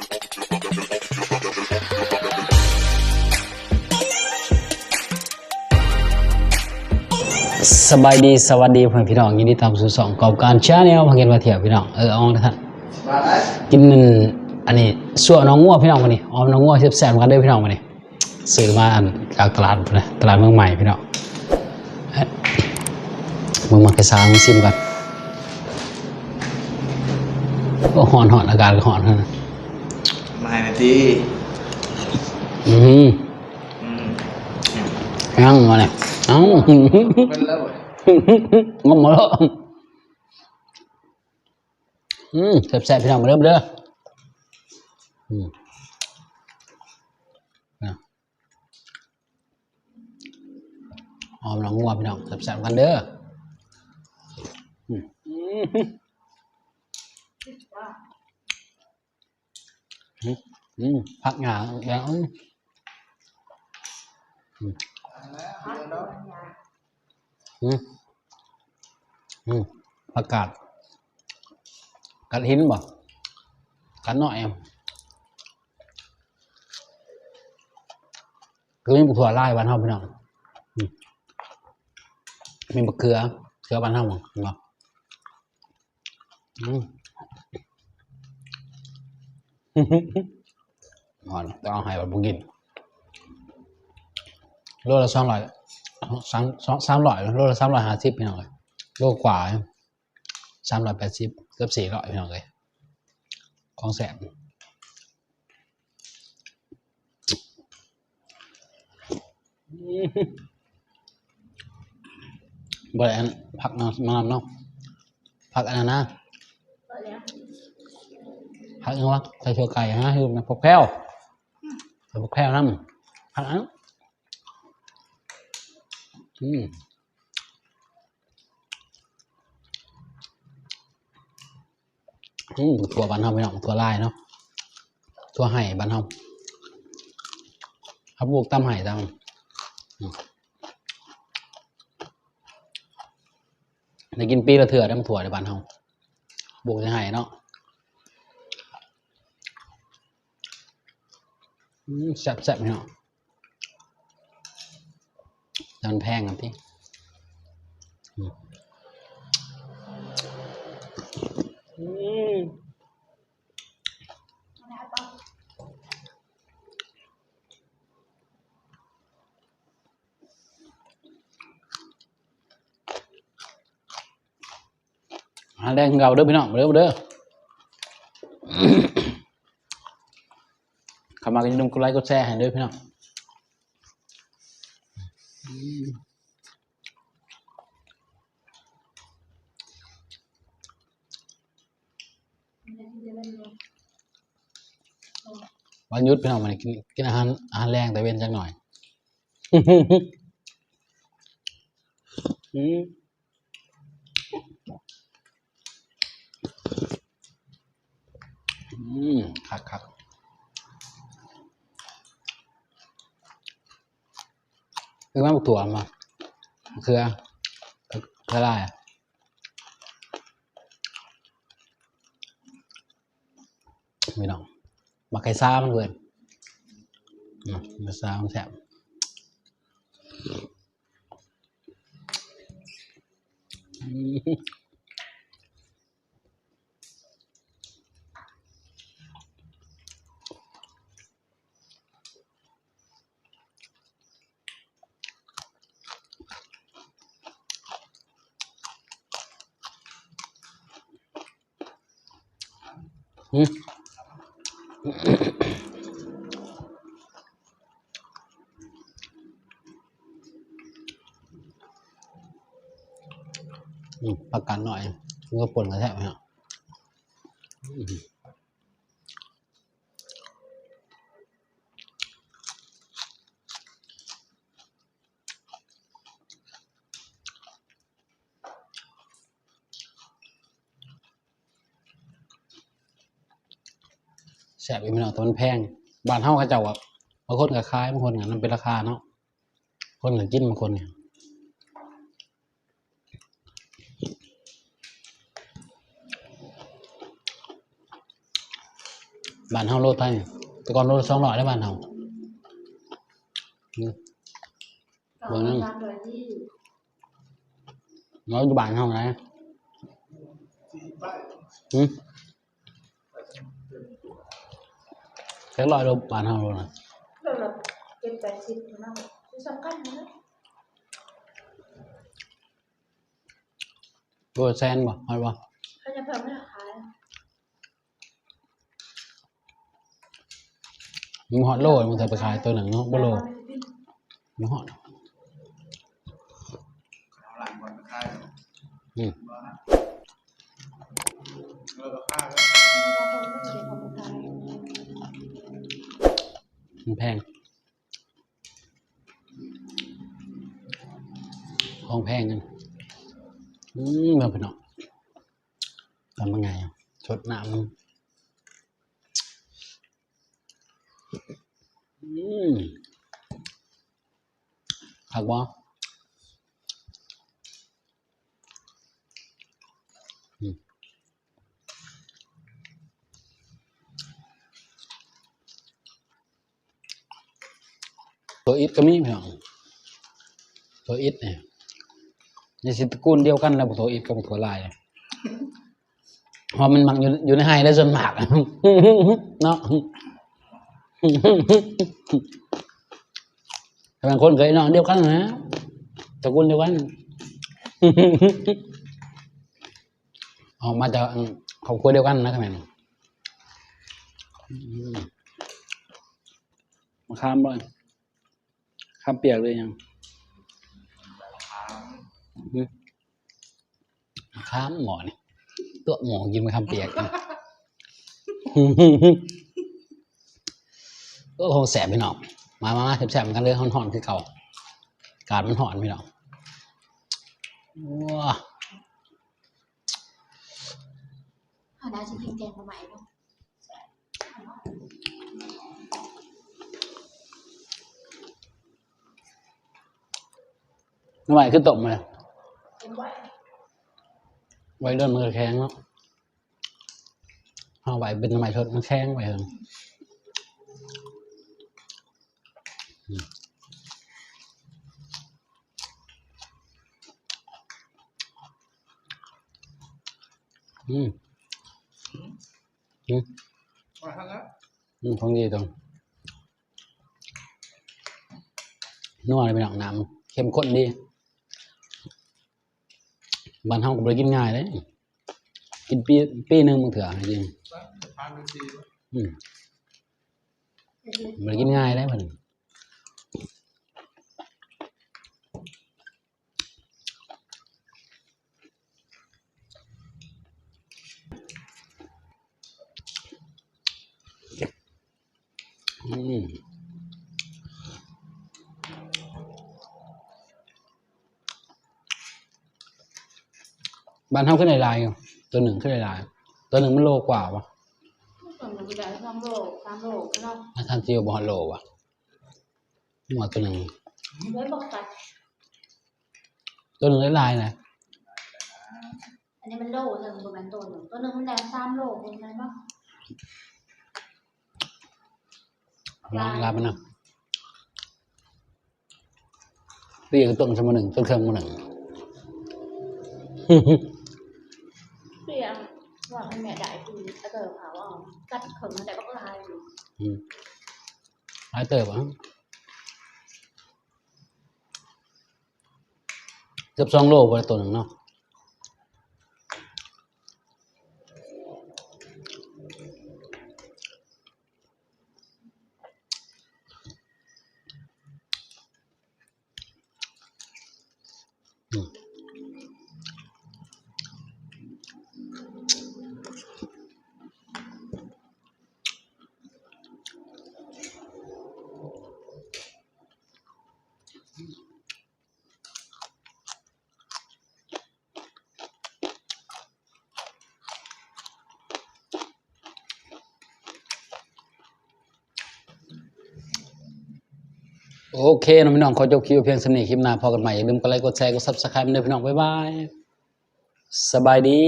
สบายดีสวัสดีเพื่อนพี่น้องยินดีต้อนรับสู่สองกอบการชาแนลพังเกนมาเที่ยวพี่น้องเออเอาละท่านกินมันอันนี้ส่วนน้องงัวพี่น้องมานี่ออมน้องงัวแซ่บๆกันด้อพี่น้องมานี่ซื้อมาจากตลาดนะตลาดเมืองใหม่พี่น้องเอ๊ะมึงมากระซางมาซิมกันก็หอนหอนอาการก็หอนเท่านั้นมาหน่อย ที่อืมอืมยังมาเนี่ยเอ้าเป็นแล้วเว้ยงมหมดแล้วอืมแซ่บๆพี่น้องมาเริ่มเด้ออืมนะหอมน้องงัวพี่น้องแซ่บๆกันเด้ออืมอืม อืมพักหงาแล้วอืมอืมอืมผักกาดกัดหินบ่กัดหน่อยเองคือมีถั่วไล่บ้านเฮาพี่น้องอืมมีบักเขือเขือบ้านเฮาบ่เนบ่อืม นอนต้องเอาให้บัดบุกินโลละสองร้อยสามสองสามร้อยโลละสามร้อยห้าสิบพี่น้องเลยโลกว่าสามร้อยแปดสิบเกือบสี่ร้อยพี่น้องเลยของแสนบริอันผักนำมานำเนาะผักอันนั้นนะผักยังวะใส่เชือไก่ฮะคือมันผักแพรว ใส่ผักแพรวน้ำผักอันอืมอืมถั่วบานเฮาไม่น้องถั่วลายเนาะถั่วไห่บานเฮาครับปลูกตำไห่ตำอืมได้กินปีละเถื่อได้มาถั่วในบ้านเฮาปลูกในไห่เนาะอืม แซ่บๆพี่น้องแต่มันแพงครับพี่อืมอืมหาแรงเก่าเด้อพี่น้องเด้อเด้อ เข้า มากันอย่มกดไลค์กดแชร์ให้เด้อพี่น้องวันยุดพี่น้องมานี่กินกินอาหารอาหารแรงแต่เว้นจักหน่อย อืม อืมคักคัก คือว่าบุกถั่วมาเคือคืออะไรไม่น้องมาไก่ซ่ามันเวินอืมาซ่ามันแสบอืม ประกันหน่อยเงือปนกระแทกไหมฮะ สบอีกไม่น่อยแต่มันแพงบ้านเฮาเขาเจ้าอะบางคนก็ขายบางคนก็มันเป็นราคาเนาะคนก็กินบางคนเนี่ยบ้านเฮาโลดไทยแต่ก่อนโลละ200ได้บ้านเฮาอืมสองสามเดือนที่เราอยู่บ้านเฮานะหืมแค่ร้อยโลบ้านเฮาโลนะเดือน ละเจ็ดแปดสิบนะคือสำคัญนะโลแซนบ่ฮอดบ่เขาจะเพิ่มราคามันฮอดโลมันจะไปขายตัวหนึ่งเนาะบ่โลมันฮอดเอาหลังก่อนไปค่ายอืมบ้าเลิกกับค่ายแล้ว มันแพง ของแพงกันอืมแบบพี่น้องทำยังไงชดน้ำอืมหักบ่ ตัวอิดก็มีพี่น้องตัวอิดเนี่ยในสิตระกูลเดียวกันแล้วบ่ตัวอิดกับตัวลายเนี่ยพราะมันมักอยู่อยู่ในไฮได้ส่วนมากเนาะบางคนเคยนอนเดียวกันนะตระกูลเดียวกันออกมาจากครอบครัวเดียวกันนะครับแม่นมมาข้ามบ่อย ข้ามเปียกเลยยังถามอืมมาข้ามหมอนี่ตัวหมอกินมาข้ามเปียกนะก็คงแสบพี่น้องมามามาแสบๆเหมือนกันเลยหอนๆคือเก่า การมันหอนพี่น้องว้าหาได้จะกินแกงมาใหม่ป่ะ น้ำไหวขึ้นตกมาเลยเป็นไวไว้เดินมันก็แข็งเนาะเอาไหวเป็นน้ำไหวชดมันแข็งไปเลยอืมอืมอืมมาทันแล้วอืมของดีตรงนัวเลยเป็นหนังน้ำเข้มข้นดี บ้านเฮาก็บ่ไปกินง่ายเลยกินปีปีหนึงมึงเถื่อจริงผ่านไปสี่แล้วอืมบ่ไปกินง่ายเลยมันอืม บ้านเฮาขึ้นหลายๆอยู่ตัวหนึ่งขึ้นหลายๆตัวหนึ่งมันโลกว่าปะส่วนหนึ่งได้สองโลสามโลก็เนาะถ้าทำซีโอบอลโลวะหัวตัวหนึ่งไว้บอกกันตัวหนึ่งหลายๆนะอันนี้มันโลหนึ่งประมาณตัวหนึ่งตัวหนึ่งมันได้สามโลเป็นไงบ้างลาลาไปนะเรียกต้นสมหนึ่งต้นเครื่องมาหนึ่ง เปลี่ยนว่าให้แม่ได้คือเอาเติมเขาเอากัดขนมันได้ก็ลายอยู่ อืมหลายเติบอะเกือบสองโลกว่าตัวหนึ่งเนาะอืม โอเคน้องพี่น้องขอจบคลิปเพียงสำนีคลิปหน้าพอกันใหม่อย่าลืมกดไลค์กดแชร์กดซับสไครป์ด้วยพี่น้องบ๊ายบายสบายดี